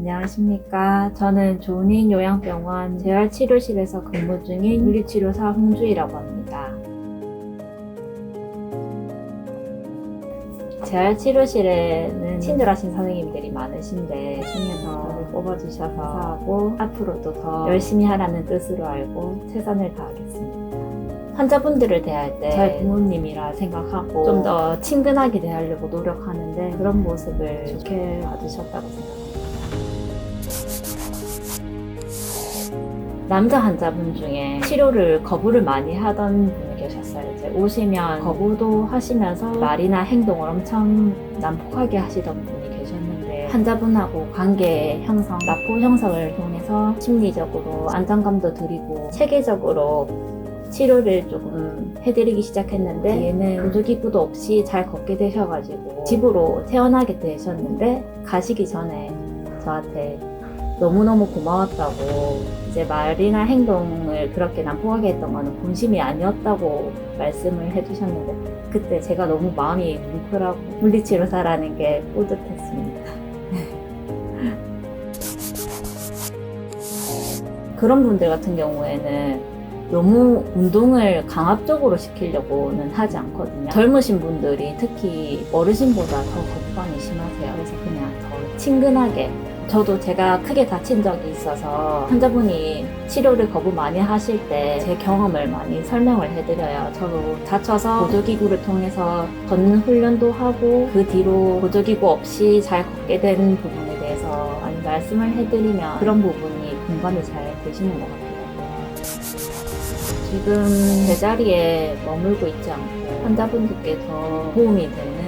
안녕하십니까. 저는 좋은인 요양병원 재활치료실에서 근무 중인 물리치료사 홍주희라고 합니다. 재활치료실에는 친절하신 선생님들이 많으신데 중에서 뽑아주셔서 감사하고 앞으로도 더 열심히 하라는 뜻으로 알고 최선을 다하겠습니다. 환자분들을 대할 때 저희 부모님이라 생각하고 좀 더 친근하게 대하려고 노력하는데 그런 모습을 좋게 봐주셨다고 생각합니다. 남자 환자분 중에 치료를 거부를 많이 하던 분이 계셨어요. 이제 오시면 거부도 하시면서 말이나 행동을 엄청 난폭하게 하시던 분이 계셨는데 환자분하고 관계 형성, 나포 형성을 통해서 심리적으로 안정감도 드리고 체계적으로 치료를 조금 해드리기 시작했는데 얘는 보조기구도 없이 잘 걷게 되셔가지고 집으로 퇴원하게 되셨는데 가시기 전에 저한테 너무너무 고마웠다고 이제 말이나 행동을 그렇게 난폭하게 했던 거는 본심이 아니었다고 말씀을 해주셨는데 그때 제가 너무 마음이 뭉클하고 물리치료사라는 게 뿌듯했습니다. 그런 분들 같은 경우에는 너무 운동을 강압적으로 시키려고는 하지 않거든요. 젊으신 분들이 특히 어르신보다 더 거부감이 심하세요. 그래서 그냥 더 친근하게 저도 제가 크게 다친 적이 있어서 환자분이 치료를 거부 많이 하실 때 제 경험을 많이 설명을 해드려요. 저도 다쳐서 보조기구를 통해서 걷는 훈련도 하고 그 뒤로 보조기구 없이 잘 걷게 된 부분에 대해서 많이 말씀을 해드리면 그런 부분이 공감이 잘 되시는 것 같아요. 지금 제자리에 머물고 있지 않고 환자분들께 더 도움이 되는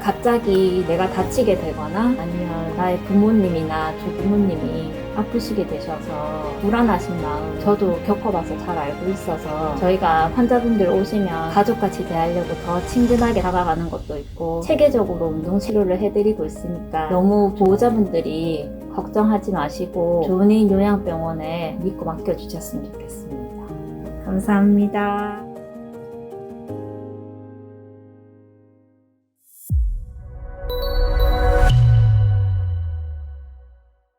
갑자기 내가 다치게 되거나 아니면 나의 부모님이나 조부모님이 아프시게 되셔서 불안하신 마음 저도 겪어봐서 잘 알고 있어서 저희가 환자분들 오시면 가족같이 대하려고 더 친근하게 다가가는 것도 있고 체계적으로 운동치료를 해드리고 있으니까 너무 보호자분들이 걱정하지 마시고 좋은 요양병원에 믿고 맡겨주셨으면 좋겠습니다. 감사합니다.